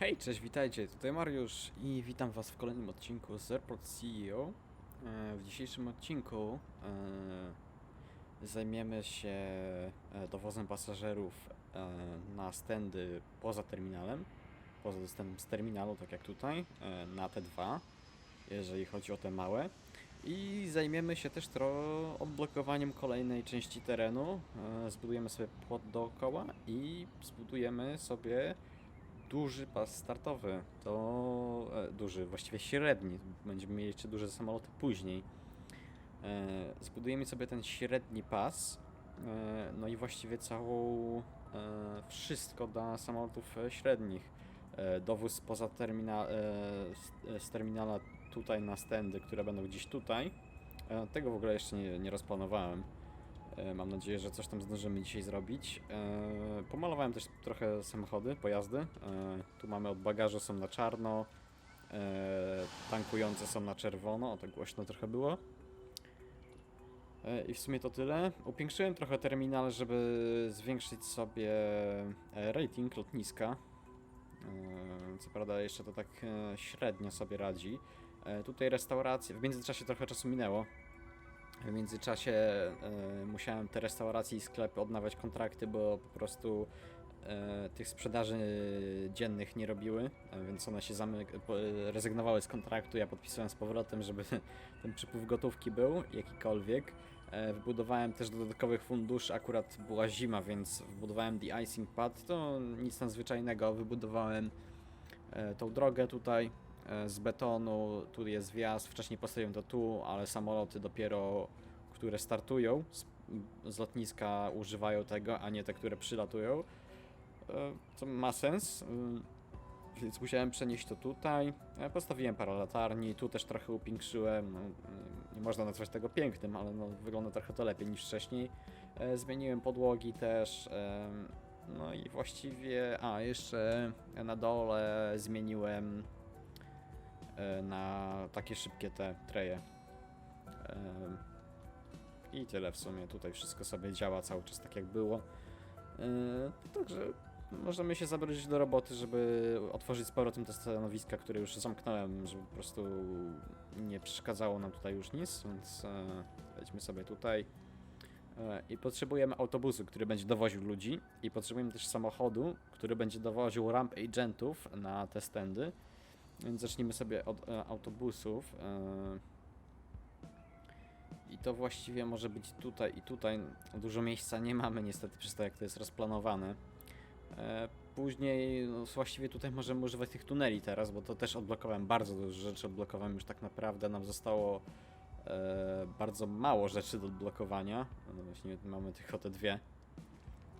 Hej, cześć, witajcie, tutaj Mariusz i witam was w kolejnym odcinku z Airport CEO. E, W dzisiejszym odcinku e, zajmiemy się e, dowozem pasażerów na stędy poza terminalem, poza dostępem z terminalu, tak jak tutaj, na te dwa, jeżeli chodzi o te małe. I zajmiemy się też trochę odblokowaniem kolejnej części terenu. Zbudujemy sobie płot dookoła i zbudujemy sobie duży pas startowy. To e, duży, właściwie średni. Będziemy mieli jeszcze duże samoloty później. E, zbudujemy sobie ten średni pas. E, no i właściwie całą e, wszystko dla samolotów e, średnich. E, dowóz poza termina, e, z, e, z terminala tutaj na stędy, które będą gdzieś tutaj. E, tego w ogóle jeszcze nie, nie rozplanowałem. E, Mam nadzieję, że coś tam zdążymy dzisiaj zrobić. E, Pomalowałem też trochę samochody, pojazdy. E, Tu mamy od bagażu są na czarno, tankujące są na czerwono, o tak głośno trochę było. I w sumie to tyle. Upiększyłem trochę terminal, żeby zwiększyć sobie rating lotniska. Co prawda jeszcze to tak średnio sobie radzi. Tutaj restauracje, w międzyczasie trochę czasu minęło. W międzyczasie e, musiałem te restauracje i sklepy odnawiać kontrakty, bo po prostu e, tych sprzedaży dziennych nie robiły, e, więc one się zamyk- rezygnowały z kontraktu. Ja podpisałem z powrotem, żeby ten przypływ gotówki był jakikolwiek. E, wybudowałem też dodatkowych funduszy, akurat była zima, więc wbudowałem de-icing pad. To nic nadzwyczajnego. Wybudowałem tą drogę tutaj z betonu, tu jest wjazd, wcześniej postawiłem to tu, ale samoloty dopiero, które startują z, z lotniska używają tego, a nie te, które przylatują. E, Co ma sens, mm, więc musiałem przenieść to tutaj. E, Postawiłem parę latarni, tu też trochę upiększyłem. No, nie można nazwać tego pięknym, ale no, wygląda trochę to lepiej niż wcześniej. E, Zmieniłem podłogi też. No i właściwie, a jeszcze na dole zmieniłem e, na takie szybkie te treje. Em, I tyle w sumie. Tutaj wszystko sobie działa cały czas tak jak było. E, Także możemy się zabrać do roboty, żeby otworzyć z powrotem te stanowiska, które już zamknąłem, żeby po prostu nie przeszkadzało nam tutaj już nic, więc e, lećmy sobie tutaj. E, I potrzebujemy autobusu, który będzie dowoził ludzi i potrzebujemy też samochodu, który będzie dowoził ramp agentów na te stędy. Więc zacznijmy sobie od e, autobusów. E, I to właściwie może być tutaj i tutaj. Dużo miejsca nie mamy niestety przez to, jak to jest rozplanowane. E, Później, no, właściwie tutaj możemy używać tych tuneli teraz, bo to też odblokowałem bardzo dużo rzeczy. Odblokowałem już tak naprawdę, nam zostało e, bardzo mało rzeczy do odblokowania. No, właśnie mamy tylko te dwie.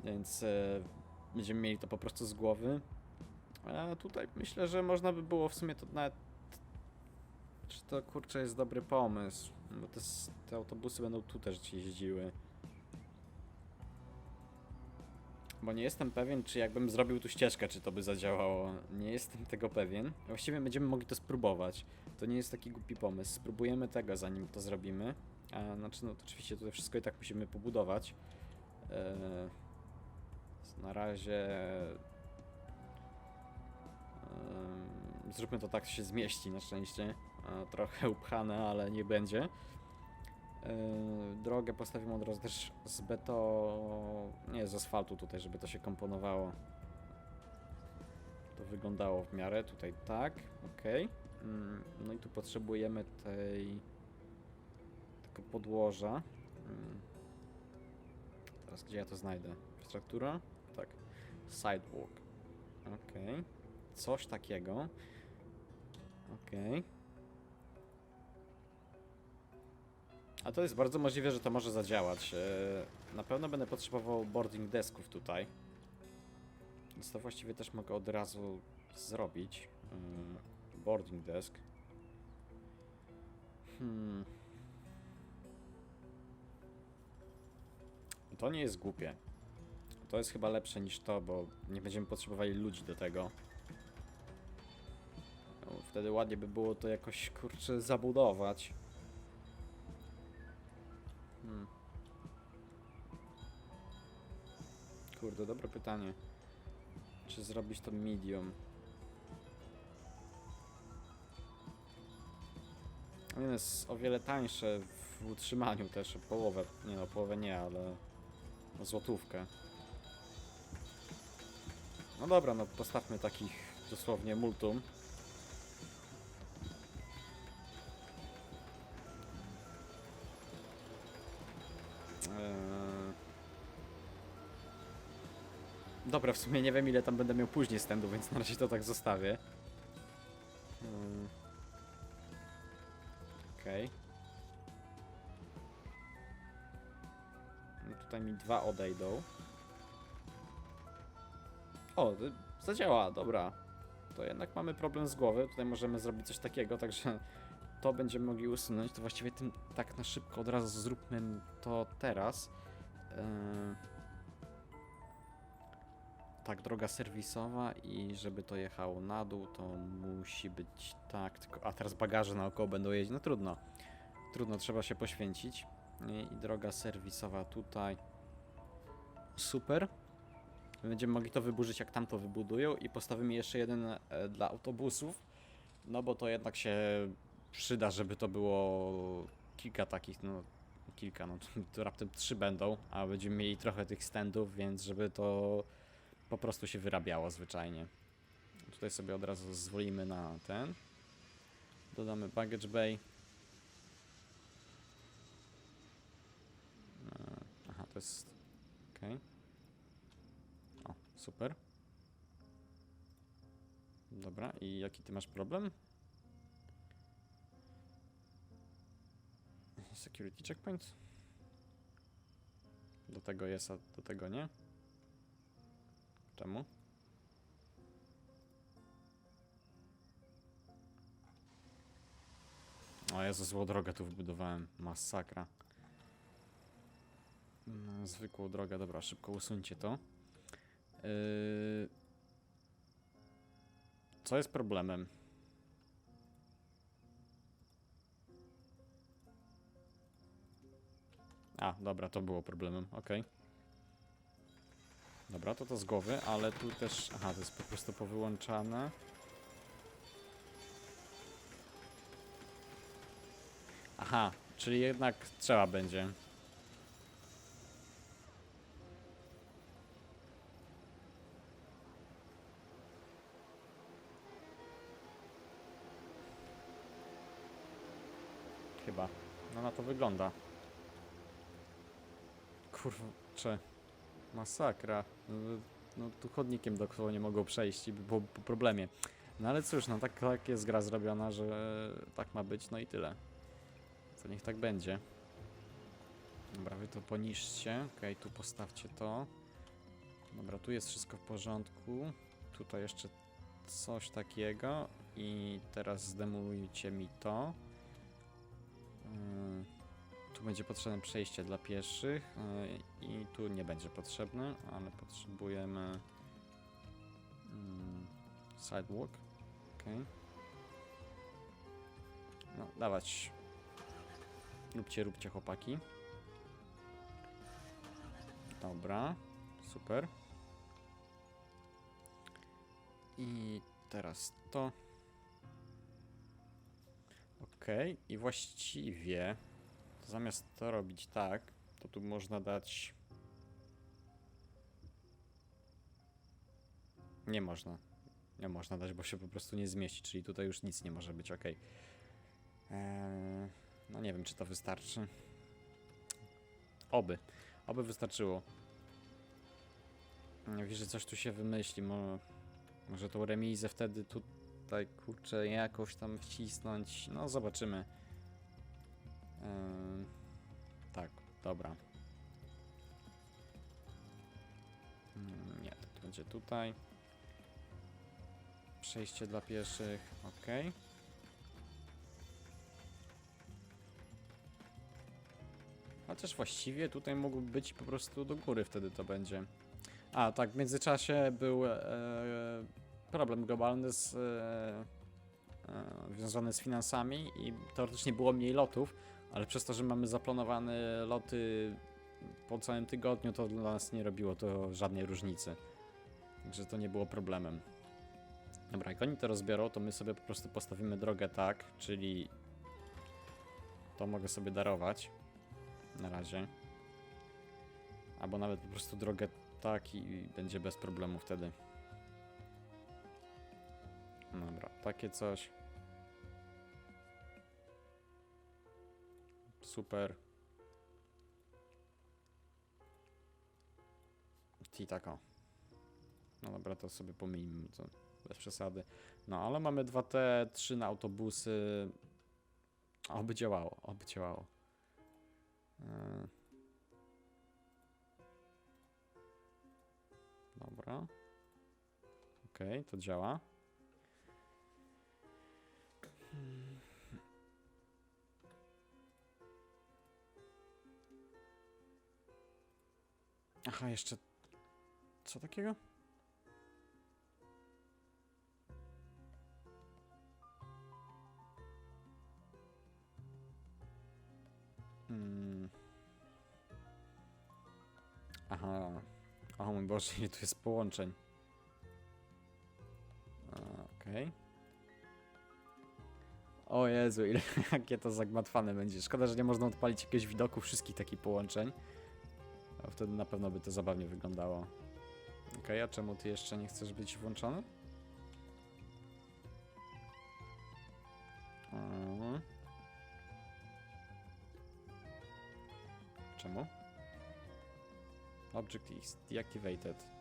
Więc e, będziemy mieli to po prostu z głowy. A tutaj myślę, że można by było w sumie to nawet. Czy to kurczę jest dobry pomysł? Bo te, te autobusy będą tu też jeździły. Bo nie jestem pewien, czy jakbym zrobił tu ścieżkę, czy to by zadziałało. Nie jestem tego pewien. Właściwie będziemy mogli to spróbować. To nie jest taki głupi pomysł. Spróbujemy tego, zanim to zrobimy. A, znaczy, no to oczywiście tutaj wszystko i tak musimy pobudować. Eee, na razie Zróbmy to tak, się zmieści na szczęście. E, Trochę upchane, ale nie będzie. Yy, Drogę postawimy od razu też z beto... Nie, z asfaltu tutaj, żeby to się komponowało. To wyglądało w miarę. Tutaj tak, ok. No i tu potrzebujemy tej... tego podłoża. Ym. Teraz gdzie ja to znajdę? Struktura? Tak. Sidewalk. Okej. Coś takiego. Okej. A to jest bardzo możliwe, że to może zadziałać. E, Na pewno będę potrzebował boarding desków tutaj. Więc to właściwie też mogę od razu zrobić. E, Boarding desk. Hmm. To nie jest głupie. To jest chyba lepsze niż to, bo nie będziemy potrzebowali ludzi do tego. No, wtedy ładnie by było to jakoś, kurczę, zabudować. Hmm. Kurde, dobre pytanie. Czy zrobić to medium? Ono jest o wiele tańsze w utrzymaniu też, połowę, nie no, połowę nie, ale no, złotówkę. No dobra, no postawmy takich dosłownie multum. Dobra, w sumie nie wiem ile tam będę miał później standu, więc na razie to tak zostawię. Eee... Okej. No tutaj mi dwa odejdą. O, y, zadziała, dobra. To jednak mamy problem z głowy. Tutaj możemy zrobić coś takiego, także to będziemy mogli usunąć. To właściwie tym tak na szybko od razu zróbmy to teraz. Yy... Tak, droga serwisowa i żeby to jechało na dół, to musi być tak. Tylko, a teraz bagaże naokoło będą jeździć. No trudno. Trudno, trzeba się poświęcić. I, i droga serwisowa tutaj. Super. Będziemy mogli to wyburzyć, jak tam to wybudują i postawimy jeszcze jeden e, dla autobusów. No bo to jednak się przyda, żeby to było kilka takich, no kilka, no to raptem trzy będą, a będziemy mieli trochę tych standów, więc żeby to po prostu się wyrabiało zwyczajnie. Tutaj sobie od razu zwolimy na ten. Dodamy baggage bay. E, Aha, to jest... Okej. O, super. Dobra, i jaki ty masz problem? Security checkpoint? Do tego jest, a do tego nie? Czemu? O Jezu, złą drogę tu wybudowałem. Masakra. No, zwykłą drogę, dobra, szybko usuńcie to. Yy... Co jest problemem? A, dobra, to było problemem, okej. Dobra, to to z głowy, ale tu też... Aha, to jest po prostu powyłączane. Aha, czyli jednak trzeba będzie. Chyba. No na to wygląda. Kurczę. Masakra. No, No tu chodnikiem dookoła nie mogą przejść i by było po problemie. No ale cóż, no tak, tak jest gra zrobiona, że tak ma być, no i tyle. To niech tak będzie. Dobra, wy to poniszcie. Okej, tu postawcie to. Dobra, tu jest wszystko w porządku. Tutaj jeszcze coś takiego. I teraz zdemolujcie mi to. Yy, tu będzie potrzebne przejście dla pieszych yy, i tu nie będzie potrzebne, ale potrzebujemy mm, sidewalk. Okej. No, dawać. Róbcie, róbcie chłopaki. Dobra, super. I teraz to. Okej, i właściwie to zamiast to robić tak, to tu można dać. Nie można. Nie można dać, bo się po prostu nie zmieści, czyli tutaj już nic nie może być, ok. Eee, no nie wiem, czy to wystarczy. Oby. Oby wystarczyło. Wiem, że coś tu się wymyśli. Mo może tą remizę wtedy tutaj, kurczę, jakoś tam wcisnąć. No, zobaczymy. Tak, dobra. Mm, Nie, to będzie tutaj. Przejście dla pieszych, ok. Chociaż właściwie tutaj mogłoby być po prostu do góry wtedy to będzie. A, tak, w międzyczasie był e, problem globalny z, e, e, związany z finansami i teoretycznie było mniej lotów, ale przez to, że mamy zaplanowane loty po całym tygodniu, to dla nas nie robiło to żadnej różnicy. Także to nie było problemem. Dobra, jak oni to rozbiorą, to my sobie po prostu postawimy drogę tak, czyli To mogę sobie darować. Na razie. Albo nawet po prostu drogę tak i będzie bez problemu wtedy. Dobra, takie coś. Super. I tako. No dobra, to sobie pomijmy to bez przesady. No ale mamy 2T3 na autobusy. Oby działało, oby działało. Yy. Dobra. Okej, to działa. Hmm. Aha, jeszcze. Co takiego? Hmm. Aha. O mój Boże, ile tu jest połączeń. Okej. O Jezu, ile, jakie to zagmatwane będzie. Szkoda, że nie można odpalić jakiegoś widoku wszystkich takich połączeń. Wtedy na pewno by to zabawnie wyglądało. Okej, a czemu ty jeszcze nie chcesz być włączony? Mhm. Czemu? Object is deactivated.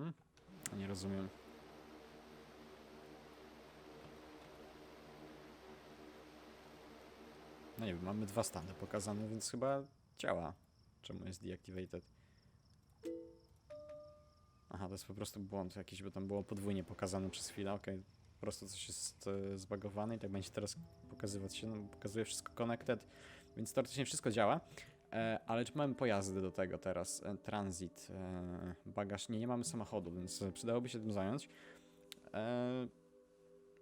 Hmm? Nie rozumiem. No nie wiem, mamy dwa stany pokazane, więc chyba działa. Czemu jest deactivated? Aha, to jest po prostu błąd jakiś, bo tam było podwójnie pokazane przez chwilę, okej. Po prostu coś jest e, zbagowane i tak będzie teraz pokazywać się, no, pokazuje wszystko connected, więc teoretycznie wszystko działa. E, ale czy mamy pojazdy do tego teraz? E, transit, e, bagaż, nie, nie mamy samochodu, więc przydałoby się tym zająć.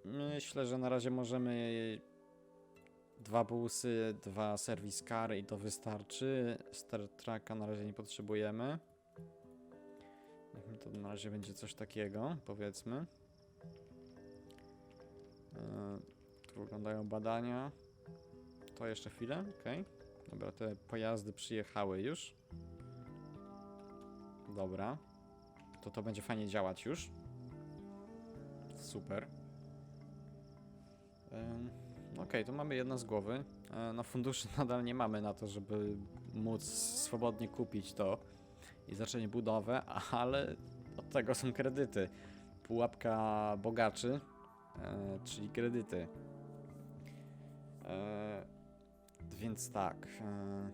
Myślę, że na razie możemy dwa busy, dwa serwis car i to wystarczy. Star Tracka na razie nie potrzebujemy. To na razie będzie coś takiego, powiedzmy. Tu wyglądają badania. To jeszcze chwilę, okej. Dobra, te pojazdy przyjechały już. Dobra. To to będzie fajnie działać już. Super. Okej, to mamy jedno z głowy. No funduszy nadal nie mamy na to, żeby móc swobodnie kupić to i zacząć budowę, ale od tego są kredyty. Pułapka bogaczy, e, czyli kredyty. E, więc tak. E,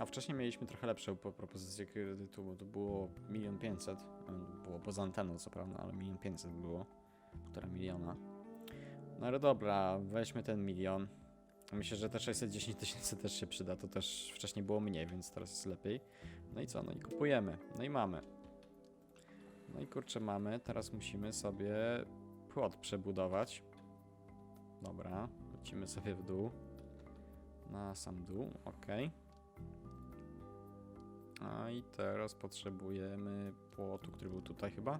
a wcześniej mieliśmy trochę lepszą po- propozycję kredytu, to było milion pięćset. e, Było poza anteną, co prawda, ale milion pięćset było. Półtora miliona. No ale dobra, weźmy ten milion. Myślę, że te 610 tysięcy też się przyda. To też wcześniej było mniej, więc teraz jest lepiej. No i co? No i kupujemy. No i mamy. No i kurczę, mamy. Teraz musimy sobie płot przebudować. Dobra, lecimy sobie w dół. Na sam dół, ok. A i teraz potrzebujemy płotu, który był tutaj chyba.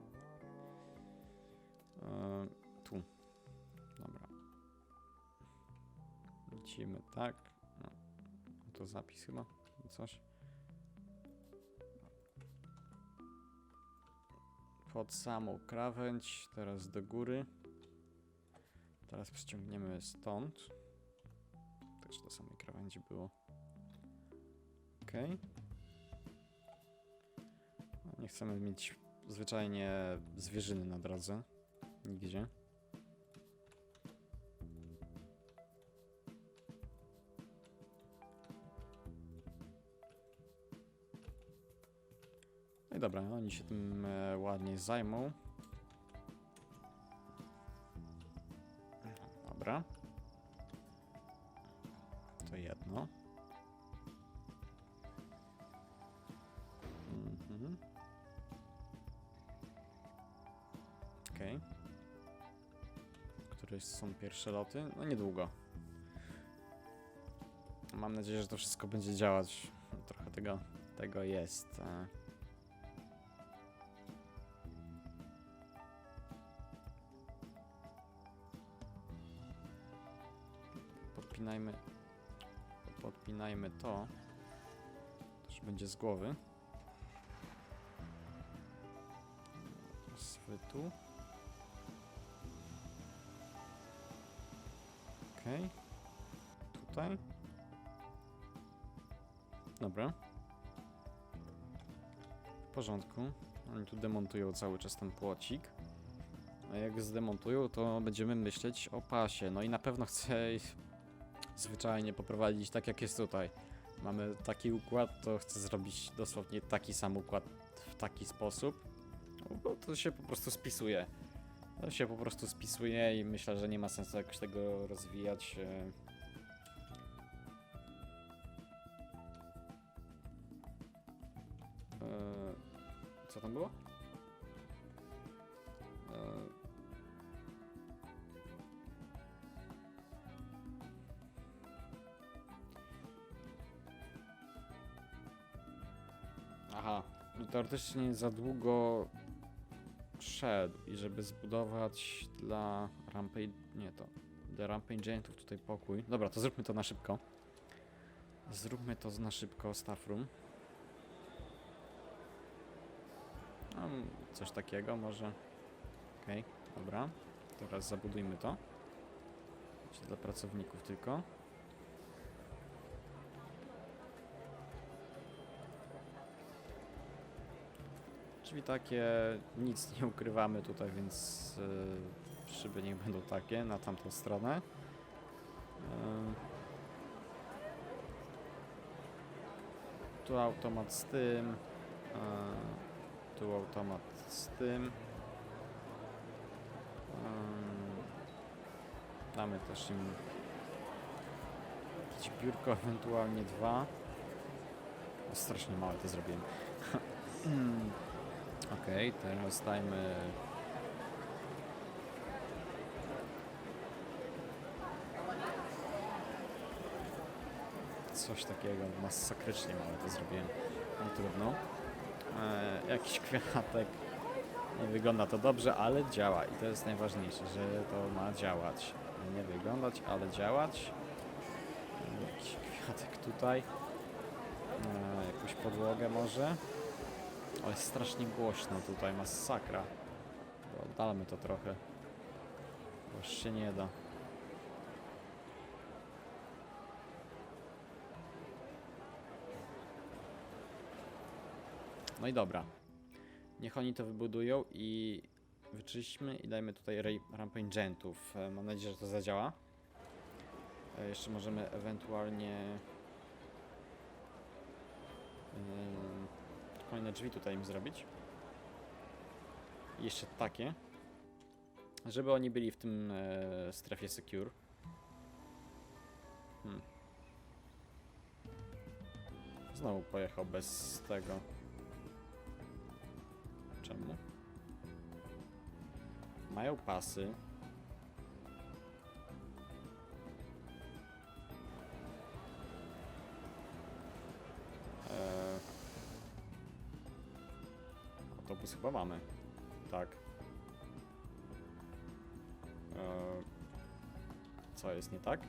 E, tu. Dobra. Lecimy tak. No. To zapis chyba. Coś. Pod samą krawędź. Teraz do góry. Teraz przyciągniemy stąd. Też do samej krawędzi było. Ok. Nie chcemy mieć zwyczajnie zwierzyny na drodze. Nigdzie. No i dobra, oni się tym e, ładnie zajmą. Okej. Które są pierwsze loty? No niedługo. Mam nadzieję, że to wszystko będzie działać. Trochę tego, tego jest. e. Podpinajmy. Podpinajmy to. Też będzie z głowy. Z tu. Okej. Tutaj. Dobra. W porządku. Oni tu demontują cały czas ten płocik. A jak zdemontują, to będziemy myśleć o pasie. No i na pewno chcę zwyczajnie poprowadzić tak jak jest tutaj. Mamy taki układ, to chcę zrobić dosłownie taki sam układ w taki sposób. No, bo to się po prostu spisuje. To się po prostu spisuje i myślę, że nie ma sensu jakoś tego rozwijać. e. Eee, co tam było? Eee, Aha, no teoretycznie za długo szedł i żeby zbudować dla Rampage... nie to, dla Rampage'entów tutaj pokój. Dobra, to zróbmy to na szybko. Zróbmy to na szybko, staff room. Um, coś takiego może. Okej, dobra. Teraz zabudujmy to. Dla pracowników tylko. Drzwi takie, nic nie ukrywamy tutaj, więc yy, szyby niech będą takie na tamtą stronę. Yy. Tu automat z tym. Yy, tu automat z tym. Yy. Damy też im jakieś biurko, ewentualnie dwa. O, strasznie małe to zrobiłem. Okej, teraz dajmy. Coś takiego, masakrycznie małe to zrobiłem. No trudno. E, jakiś kwiatek. Nie wygląda to dobrze, ale działa i to jest najważniejsze, że to ma działać. Nie wyglądać, ale działać. Jakiś kwiatek tutaj. E, jakąś podłogę może. Ale strasznie głośno tutaj, masakra. Oddalmy to trochę. Bo już się nie da. No i dobra. Niech oni to wybudują i wyczyśćmy i dajmy tutaj ray- rampage'entów. E, Mam nadzieję, że to zadziała. E, Jeszcze możemy ewentualnie... Kolejne drzwi tutaj im zrobić. Jeszcze takie. Żeby oni byli w tym e, strefie secure. Hmm. Znowu pojechał bez tego. Czemu? Mają pasy. Eee, autobus chyba mamy. Tak. Eee, co jest nie tak?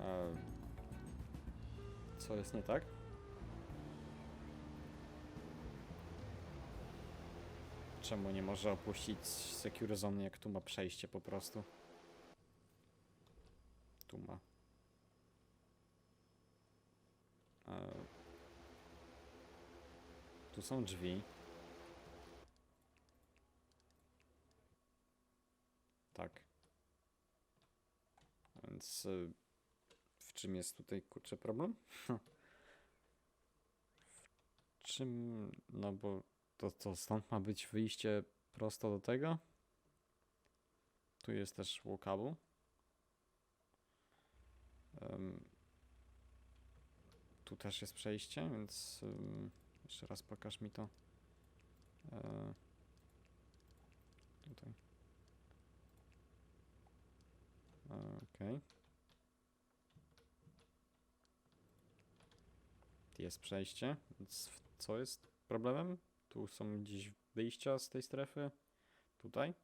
Eee, co jest nie tak? Czemu nie może opuścić Secure Zone, jak tu ma przejście po prostu? Tu ma. Tu są drzwi. Tak. Więc y, w czym jest tutaj kurczę problem? w czym, no bo to, to stąd ma być wyjście prosto do tego? Tu jest też walkable. Tu też jest przejście, więc jeszcze raz pokaż mi to. E, Tutaj. Okej. Jest przejście, co jest problemem? Tu są gdzieś wyjścia z tej strefy. Tutaj.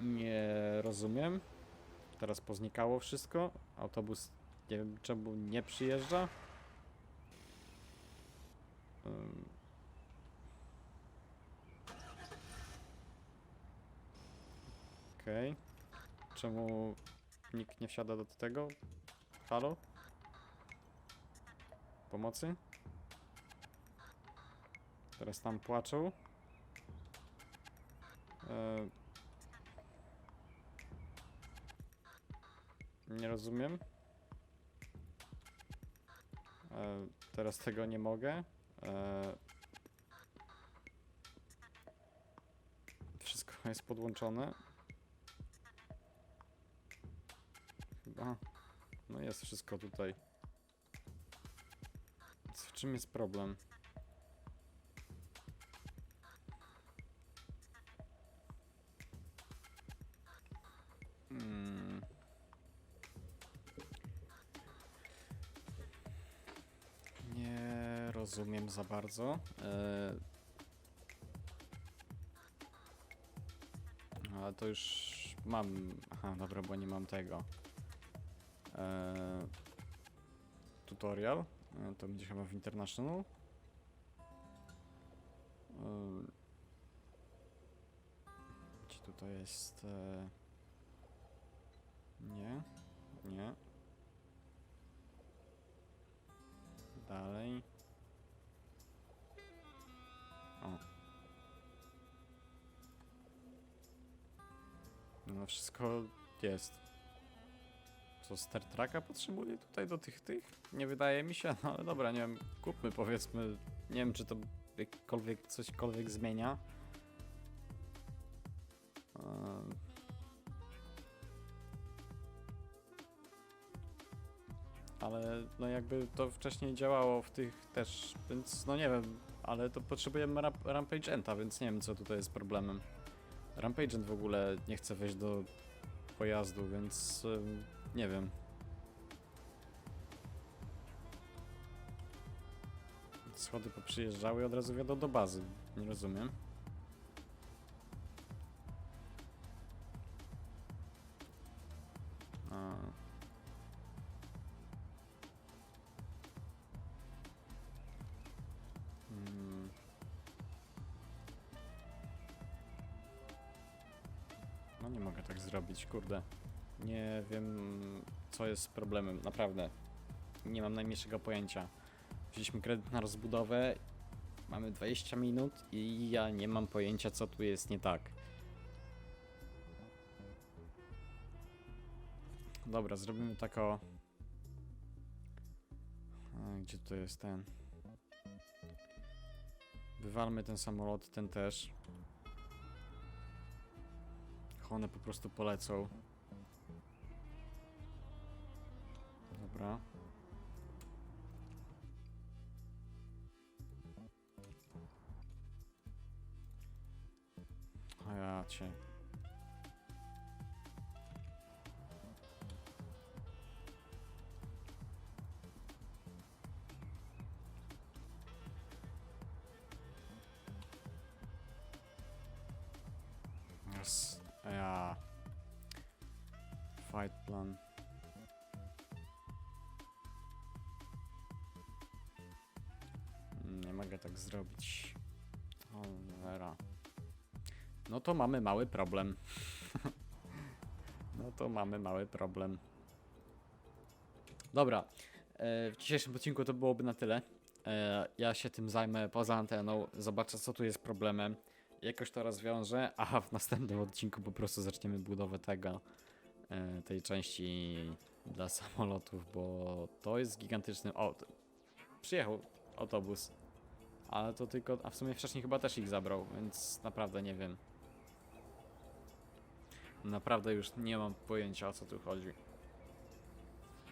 Nie rozumiem. Teraz poznikało wszystko. Autobus nie wiem czemu nie przyjeżdża. Okej. Czemu nikt nie wsiada do tego? Halo? Pomocy? Teraz tam płaczą. Nie rozumiem. E... Teraz tego nie mogę. E... Wszystko jest podłączone. Chyba. No jest wszystko tutaj. W czym jest problem? Rozumiem za bardzo. E... Ale to już mam. Aha, dobra, bo nie mam tego. E... Tutorial. E, To będzie chyba w International. E... Gdzie tutaj jest. E... Nie, nie. No wszystko jest. Co Star Treka potrzebuje tutaj do tych tych? Nie wydaje mi się, no ale dobra, nie wiem, kupmy powiedzmy. Nie wiem czy to jakkolwiek cośkolwiek zmienia. Ehm. Ale no jakby to wcześniej działało w tych też, więc no nie wiem, ale to potrzebujemy ramp Rampage Enta, więc nie wiem co tutaj jest problemem. Rampage Ent w ogóle nie chce wejść do pojazdu, więc nie wiem. Schody poprzyjeżdżały i od razu wjadą do bazy. Nie rozumiem. Zrobić, kurde. Nie wiem, co jest problemem, naprawdę. Nie mam najmniejszego pojęcia. Wzięliśmy kredyt na rozbudowę, mamy 20 minut i ja nie mam pojęcia, co tu jest nie tak. Dobra, zrobimy tak o... Gdzie to jest ten? Wywalmy ten samolot, ten też. Niech One po prostu polecą. Dobra. A ja cię. Fight plan. Nie mogę tak zrobić. Cholera. No to mamy mały problem. no to mamy mały problem. Dobra. e, W dzisiejszym odcinku to byłoby na tyle. E, Ja się tym zajmę poza anteną. Zobaczę, co tu jest problemem. Jakoś to rozwiążę, a w następnym odcinku po prostu zaczniemy budowę tego, tej części dla samolotów, bo to jest gigantyczny. O, przyjechał autobus, ale to tylko. A w sumie wcześniej chyba też ich zabrał, więc naprawdę nie wiem. Naprawdę już nie mam pojęcia o co tu chodzi.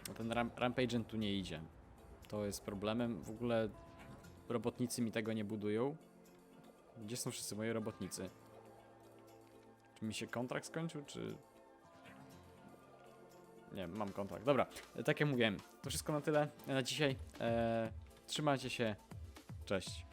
No Ten ram Rampage tu nie idzie. To jest problemem. W ogóle robotnicy mi tego nie budują. Gdzie są wszyscy moi robotnicy? Czy mi się kontrakt skończył, czy... Nie, mam kontrakt. Dobra, tak jak mówiłem, to wszystko na tyle na dzisiaj. E, trzymajcie się. Cześć.